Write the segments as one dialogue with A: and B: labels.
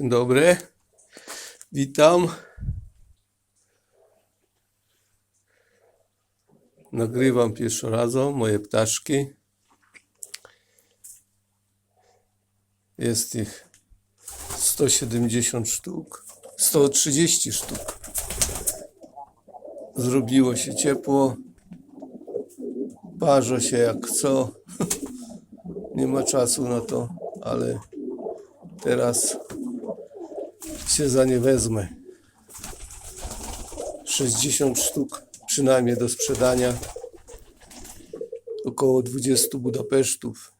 A: Dzień dobry. Witam. Nagrywam pierwszy raz moje ptaszki. Jest ich 170 sztuk. 130 sztuk. Zrobiło się ciepło. Parzą się jak co. Nie ma czasu na to, ale teraz się za nie wezmę. 60 sztuk przynajmniej do sprzedania. Około 20 Budapesztów.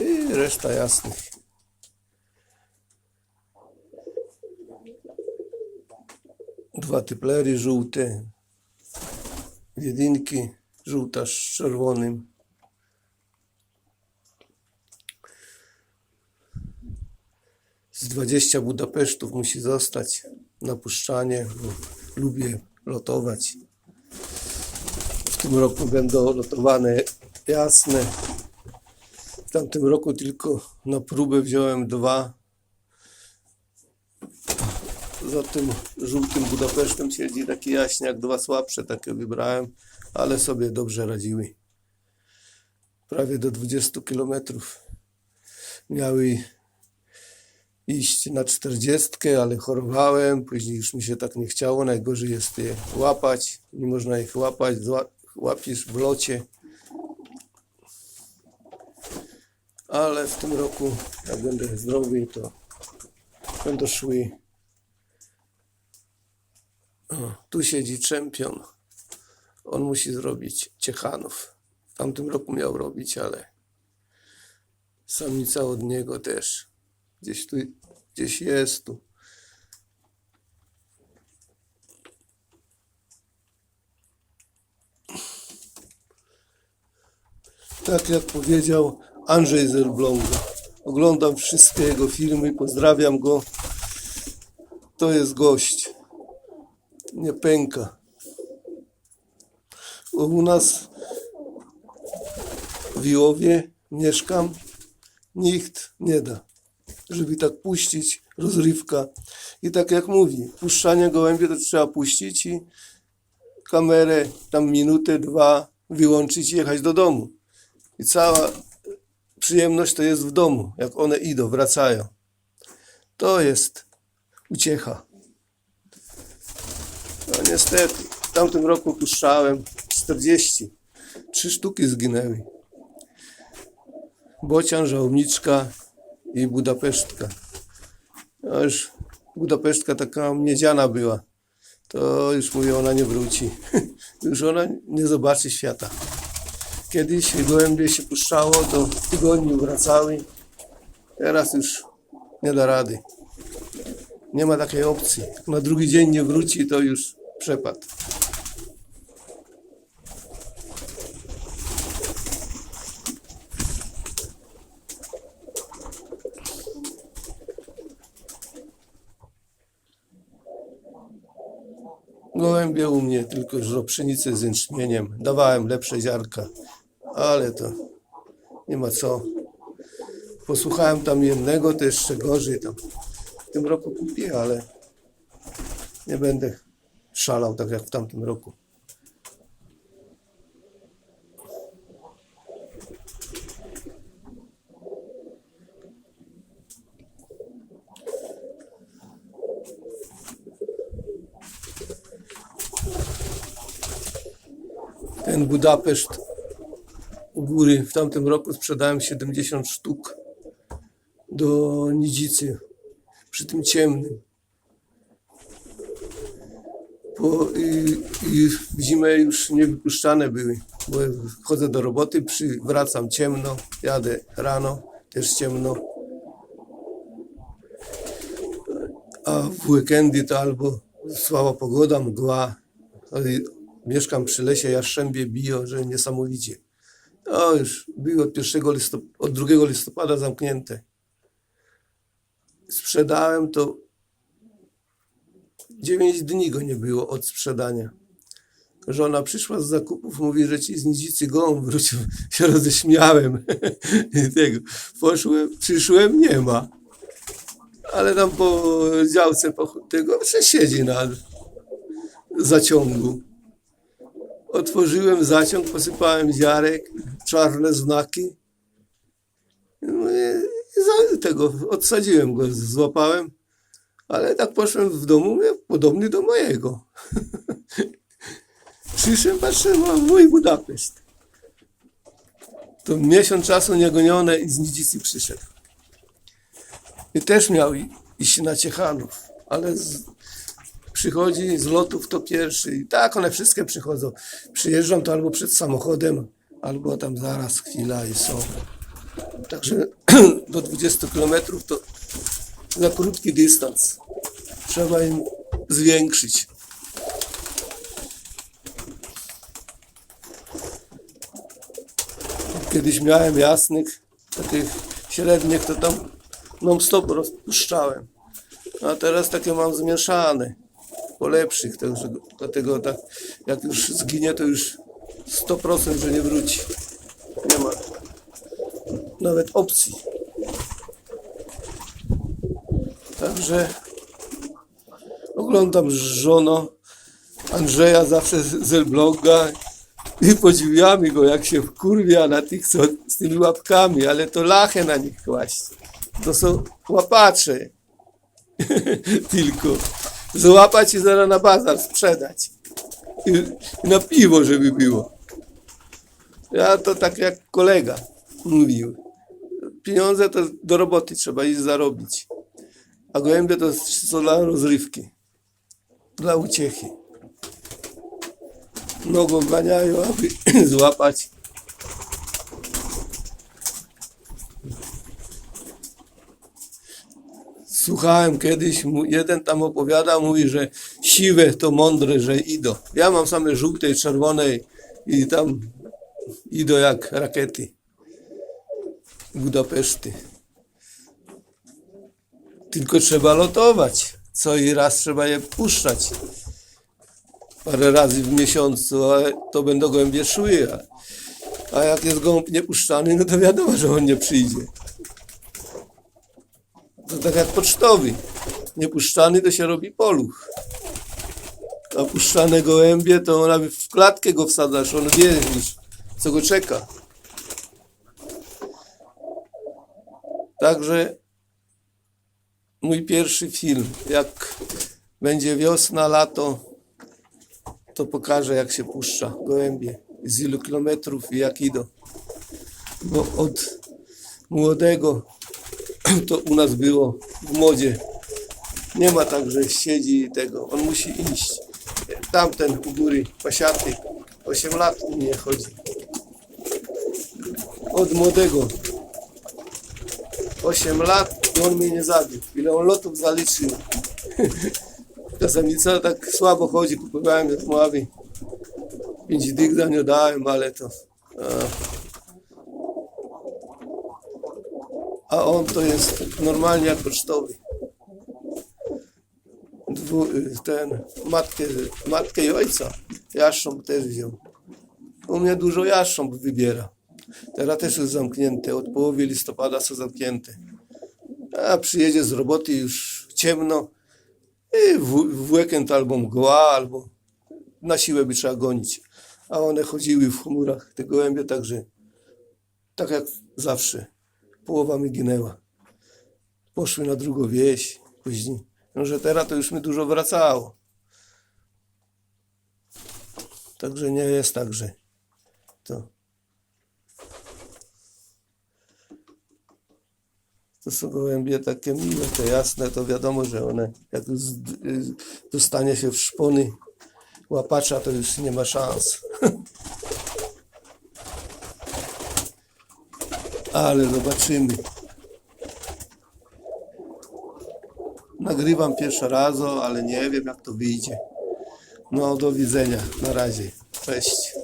A: I reszta jasnych. Dwa typlery żółte. Jedynki żółta z czerwonym. Z 20 Budapesztów musi zostać na puszczanie, lubię lotować. W tym roku będą lotowane jasne. W tamtym roku tylko na próbę wziąłem dwa. Za tym żółtym Budapesztem siedzi taki jaśniak, dwa słabsze takie wybrałem, ale sobie dobrze radziły. Prawie do 20 kilometrów miały iść na czterdziestkę, ale chorowałem, później już mi się tak nie chciało, najgorzej jest je łapać, nie można ich łapać, łapiesz w locie. Ale w tym roku, jak będę zdrowy, to będą szły. O, tu siedzi czempion. On musi zrobić Ciechanów. W tamtym roku miał robić, ale samica od niego też. Gdzieś tu, gdzieś jest tu. Tak jak powiedział Andrzej z Elbląga. Oglądam wszystkie jego filmy, pozdrawiam go. To jest gość. Nie pęka. U nas w Iłowie mieszkam. Nikt nie da żeby tak puścić, rozrywka. I tak jak mówi, puszczanie gołębie to trzeba puścić i kamerę tam minutę, dwa wyłączyć i jechać do domu. I cała przyjemność to jest w domu, jak one idą, wracają. To jest uciecha. No niestety, w tamtym roku puszczałem 40. Trzy sztuki zginęły. Bocian, żałobniczka i Budapesztka. No już Budapesztka taka miedziana była. To już mówię, ona nie wróci. już ona nie zobaczy świata. Kiedyś gołębie się puszczało, to w tygodniu wracały. Teraz już nie da rady. Nie ma takiej opcji. Na drugi dzień nie wróci, to już przepad. Gołębie u mnie tylko żro pszenicę z jęczmieniem. Dawałem lepsze ziarka, ale to nie ma co. Posłuchałem tam jednego, to jeszcze gorzej tam. W tym roku kupię, ale nie będę szalał tak jak w tamtym roku. Ten Budapeszt u góry w tamtym roku sprzedałem 70 sztuk do Nidzicy przy tym ciemnym. Po, i, I w zimę już nie wypuszczane były, bo chodzę do roboty, przy, wracam ciemno, jadę rano, też ciemno. A w weekendy to albo słaba pogoda, mgła. Mieszkam przy lesie, jaszczębie biją, że niesamowicie. No już było od 1 listop- od 2 listopada zamknięte. Sprzedałem to 9 dni go nie było od sprzedania. Żona przyszła z zakupów, mówi, że ci z Nidzicy gołąb wrócił. Się roześmiałem. Tego. Poszłem, przyszłem, nie ma. ale tam po działce po tego że siedzi na zaciągu. Otworzyłem zaciąg, posypałem ziarek, czarne znaki. No i tego odsadziłem go, złapałem, ale tak poszłem w domu, mówię, podobny do mojego. Przyszedłem, patrzę, no, mój Budapeszt. To miesiąc czasu niegonione i z Nidzicy przyszedł. I też miał iść na Ciechanów, ale z, przychodzi z lotów to pierwszy. I tak one wszystkie przychodzą. Przyjeżdżam to albo przed samochodem, albo tam zaraz chwila i są. Także do 20 km to za krótki dystans. Trzeba im zwiększyć. Kiedyś miałem jasnych, takich średnich, to tam non-stop rozpuszczałem. A teraz takie mam zmieszane, po lepszych, także dlatego tak, jak już zginie, to już 100% że nie wróci. Nie ma nawet opcji. Także oglądam z żoną Andrzeja zawsze z bloga i podziwiamy go, jak się wkurwia na tych, co z tymi łapkami, ale to lachę na nich kłaść. To są łapacze. Tylko. Złapać i zaraz na bazar sprzedać. I, I na piwo, żeby było. Ja to tak jak kolega mówił. Pieniądze to do roboty trzeba iść zarobić. A gołębie to są dla rozrywki. Dla uciechy. Nogą ganiają, aby złapać. Słuchałem kiedyś, jeden tam opowiada, mówi, że siwe to mądre, że idą. Ja mam same żółte i czerwone i tam idą jak rakiety. Budapeszty. Tylko trzeba lotować. Co i raz trzeba je puszczać. Parę razy w miesiącu, ale to będą gołębie szły. A, a jak jest gołąb niepuszczany, no to wiadomo, że on nie przyjdzie. Tak jak pocztowy. Niepuszczany to się robi poluch. A puszczane gołębie to nawet w klatkę go wsadzasz, on wie już, co go czeka. Także mój pierwszy film, jak będzie wiosna, lato, to pokażę jak się puszcza gołębie, z ilu kilometrów i jak idą. Bo od młodego to u nas było w modzie. Nie ma tak, że siedzi i tego. On musi iść. Tamten u góry, pasiaty, 8 lat u mnie chodzi. Od młodego 8 lat i on mnie nie zabił. Ile on lotów zaliczył. Ta samica tak słabo chodzi, kupowałem jak mławy. 5 dych za nią dałem, ale to... A, a on to jest normalnie jak pocztowy. Dwu, ten, matkę, matkę i ojca. Jaszcząb też wziął. U mnie dużo jaszcząb wybiera. Teraz też jest zamknięte. Od połowy listopada są zamknięte. A przyjedzie z roboty już ciemno. I w, w weekend albo mgła, albo na siłę by trzeba gonić. A one chodziły w chmurach, te gołębie, także tak jak zawsze. Połowa mi ginęła. Poszły na drugą wieś później. No, że teraz to już mi dużo wracało. Także nie jest tak, że to. To są gołębie takie miłe, te jasne, to wiadomo, że one jak y, dostanie się w szpony łapacza, to już nie ma szans. Ale zobaczymy. Nagrywam pierwszy raz, ale nie wiem jak to wyjdzie. No do widzenia. Na razie. Cześć.